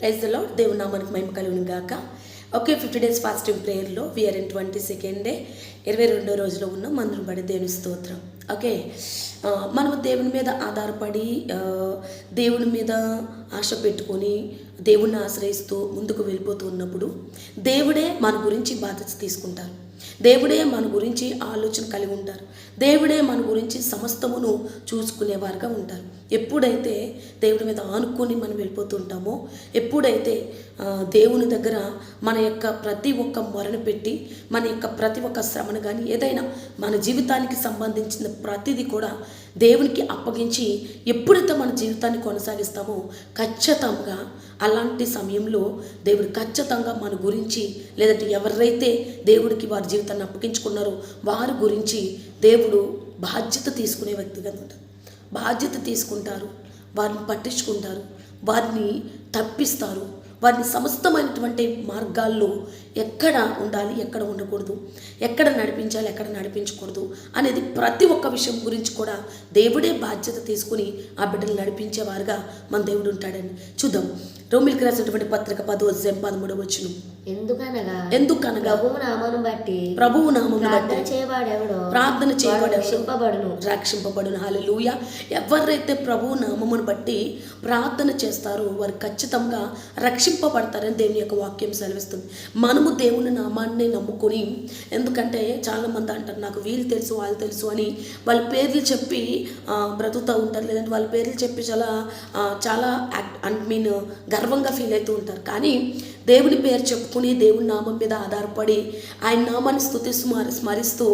Praise the దేవుని నామానికి మహిమ కలుగును గాక. Okay fifty days fasting ప్రేయర్లో we're in twenty second day ఇరవై రెండో రోజులో ఉన్న మందులు పడి దేవుని స్తోత్రం. ఓకే మనము దేవుని మీద ఆధారపడి దేవుని మీద ఆశ పెట్టుకొని దేవుణ్ణి ఆశ్రయిస్తూ ముందుకు వెళ్ళిపోతూ ఉన్నప్పుడు దేవుడే మన గురించి బాధ్యత తీసుకుంటారు. దేవుడే మన గురించి ఆలోచన కలిగి ఉంటారు. దేవుడే మన గురించి సమస్తమును చూసుకునేవారుగా ఉంటారు. ఎప్పుడైతే దేవుడి మీద ఆనుకొని మనం వెళ్ళిపోతుంటామో ఎప్పుడైతే దేవుని దగ్గర మన యొక్క ప్రతి ఒక్క మొరను పెట్టి మన యొక్క ప్రతి ఒక్క శ్రమను కానీ ఏదైనా మన జీవితానికి సంబంధించిన ప్రతిదీ కూడా దేవునికి అప్పగించి ఎప్పుడైతే మన జీవితాన్ని కొనసాగిస్తామో ఖచ్చితంగా అలాంటి సమయంలో దేవుడు ఖచ్చితంగా మన గురించి లేదంటే ఎవరైతే దేవుడికి వారి జీవితాన్ని అప్పగించుకున్నారో వారి గురించి దేవుడు బాధ్యత తీసుకునే వ్యక్తిగా ఉంటారు బాధ్యత తీసుకుంటారు వారిని పట్టించుకుంటారు వారిని తప్పిస్తారు. వారిని సమస్తమైనటువంటి మార్గాల్లో ఎక్కడ ఉండాలి ఎక్కడ ఉండకూడదు ఎక్కడ నడిపించాలి ఎక్కడ నడిపించకూడదు అనేది ప్రతి ఒక్క విషయం గురించి కూడా దేవుడే బాధ్యత తీసుకుని ఆ బిడ్డలు నడిపించేవారుగా మన దేవుడు ఉంటాడని చూద్దాం. రోమిల్కి రాసినటువంటి పత్రిక పదో అధ్యాయం పదమూడవ వచ్చును ఎందుకనగా? ఎందుకనగా? ప్రభువు నామను బట్టి ప్రభువు నామం ప్రార్థన చేయవాడెవడో ప్రార్థన చేయబడే రక్షింపబడును. రక్షింపబడును. హాలెలూయ ఎవరైతే ప్రభువు నామమును బట్టి ప్రార్థన చేస్తారో వారు ఖచ్చితంగా రక్షింపబడతారని దేవుని యొక్క వాక్యం సెలవిస్తుంది. మనము దేవుని నామాన్ని నమ్ముకొని ఎందుకంటే చాలామంది అంటారు నాకు వీళ్ళు తెలుసు వాళ్ళు తెలుసు అని వాళ్ళ పేర్లు చెప్పి బ్రతుకుతూ ఉంటారు. లేదంటే వాళ్ళ పేర్లు చెప్పి చాలా చాలా ఐ మీన్ గర్వంగా ఫీల్ అవుతూ ఉంటారు. కానీ దేవుని పేరు చెప్పుకుని దేవుని నామం మీద ఆధారపడి ఆయన నామాన్ని స్థుతి స్మరిస్తూ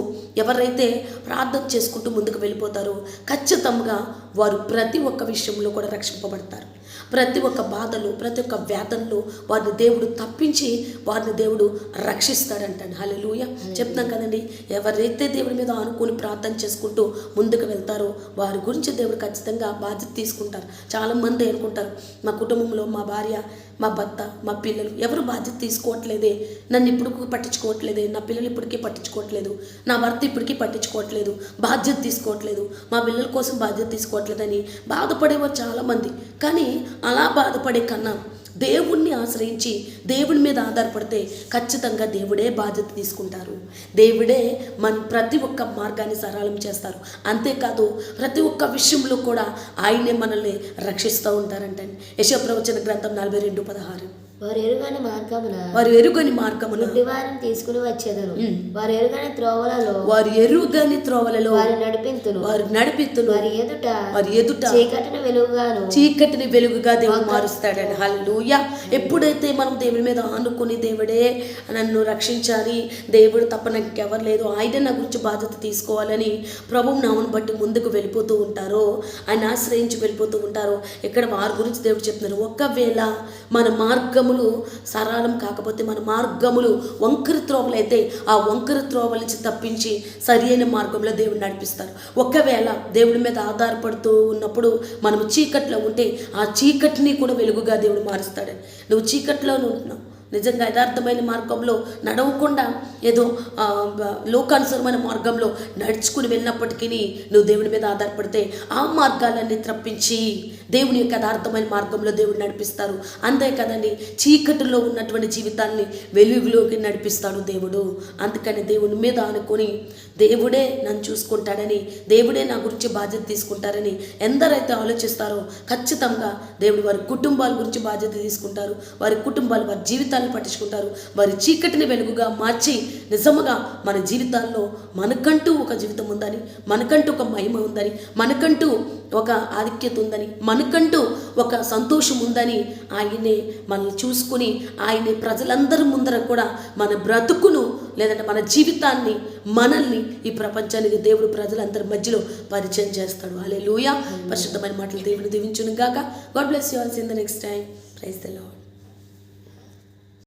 ఎవరైతే ప్రార్థన చేసుకుంటూ ముందుకు వెళ్ళిపోతారో ఖచ్చితంగా వారు ప్రతి ఒక్క విషయంలో కూడా రక్షింపబడతారు. ప్రతి ఒక్క బాధలు ప్రతి ఒక్క వేదనలు వారిని దేవుడు తప్పించి వారిని దేవుడు రక్షిస్తాడంటాడు. హల్లెలూయ. చెప్తాం కదండి ఎవరైతే దేవుడి మీద ఆనుకొని ప్రార్థన చేసుకుంటూ ముందుకు వెళ్తారో వారి గురించి దేవుడు ఖచ్చితంగా బాధ్యత తీసుకుంటారు. చాలామంది అనుకుంటారు మా కుటుంబంలో మా భార్య మా భర్త మా పిల్లలు ఎవరు బాధ్యత తీసుకోవట్లేదే నన్ను ఇప్పుడు పట్టించుకోవట్లేదే నా పిల్లలు ఇప్పటికీ పట్టించుకోవట్లేదు నా భర్త ఇప్పటికీ పట్టించుకోవట్లేదు బాధ్యత తీసుకోవట్లేదు మా పిల్లల కోసం బాధ్యత తీసుకోవట్లేదని బాధపడేవారు చాలామంది. కానీ అలా బాధపడే కన్నా దేవుణ్ణి ఆశ్రయించి దేవుడి మీద ఆధారపడితే ఖచ్చితంగా దేవుడే బాధ్యత తీసుకుంటారు. దేవుడే మన ప్రతి ఒక్క మార్గాన్ని సరళం చేస్తారు. అంతేకాదు ప్రతి ఒక్క విషయంలో కూడా ఆయనే మనల్ని రక్షిస్తూ ఉంటారంటండి. యశప్రవచన గ్రంథం నలభై రెండు పదహారు. వారు ఎరుగని మార్గమున వారు ఎరుగని మార్గమున వారిని తీసుకుని వచ్చేదరు. వారు ఎరుగని త్రోవలలో వారు ఎరుగని త్రోవలలో వారి నడిపింతును. వారు నడిపిత్తును వారి ఎదుట వారి ఎదుట చీకటిని వెలుగుగాను చీకటిని వెలుగుగా దేవుడు మారుస్తాడని. హల్లూయ ఎప్పుడైతే మనం దేవుని మీద ఆనుకుని దేవుడే నన్ను రక్షించాలి దేవుడు తప్ప నాకు ఎవరు లేదు ఆయన నా గురించి బాధ్యత తీసుకోవాలని ప్రభువు నామను బట్టి ముందుకు వెళ్ళిపోతూ ఉంటారో ఆయన ఆశ్రయించి వెళ్ళిపోతూ ఉంటారో ఇక్కడ వారి గురించి దేవుడు చెప్తున్నారు. ఒకవేళ మన మార్గములు సరళం కాకపోతే మన మార్గములు వంకర అయితే ఆ వంకర త్రోవల నుంచి తప్పించి సరి అయిన మార్గంలో దేవుడు నడిపిస్తారు. ఒకవేళ దేవుడి మీద ఆధారపడుతూ ఉన్నప్పుడు మనం చీకట్లో ఉంటే ఆ చీకటిని కూడా వెలుగుగా దేవుడు మారుస్తాడు. నువ్వు చీకట్లో ఉంటున్నావు నిజంగా యథార్థమైన మార్గంలో నడవకుండా ఏదో లోకానుసరమైన మార్గంలో నడుచుకుని వెళ్ళినప్పటికీ నువ్వు దేవుని మీద ఆధారపడితే ఆ మార్గాలన్నీ తప్పించి దేవుని యొక్క యథార్థమైన మార్గంలో దేవుడు నడిపిస్తారు. అంతే కదండి చీకటిలో ఉన్నటువంటి జీవితాన్ని వెలుగులోకి నడిపిస్తాడు దేవుడు. అందుకని దేవుని మీద అనుకొని దేవుడే నన్ను చూసుకుంటాడని దేవుడే నా గురించి బాధ్యత తీసుకుంటారని ఎందరైతే ఆలోచిస్తారో ఖచ్చితంగా దేవుడు వారి కుటుంబాల గురించి బాధ్యత తీసుకుంటారు. వారి కుటుంబాలు వారి జీవితం జీవితాన్ని పట్టించుకుంటారు. వారి చీకటిని వెలుగుగా మార్చి నిజముగా మన జీవితాల్లో మనకంటూ ఒక జీవితం ఉందని మనకంటూ ఒక మహిమ ఉందని మనకంటూ ఒక ఆధిక్యత ఉందని మనకంటూ ఒక సంతోషం ఉందని ఆయనే మనల్ని చూసుకుని ఆయనే ప్రజలందరి ముందర కూడా మన బ్రతుకును లేదంటే మన జీవితాన్ని మనల్ని ఈ ప్రపంచానికి దేవుడు ప్రజలందరి మధ్యలో పరిచయం చేస్తాడు. అలే లూయ పరిశుద్ధమైన మాటలు దేవుని దీవించును గాక God bless you all in the next time praise the Lord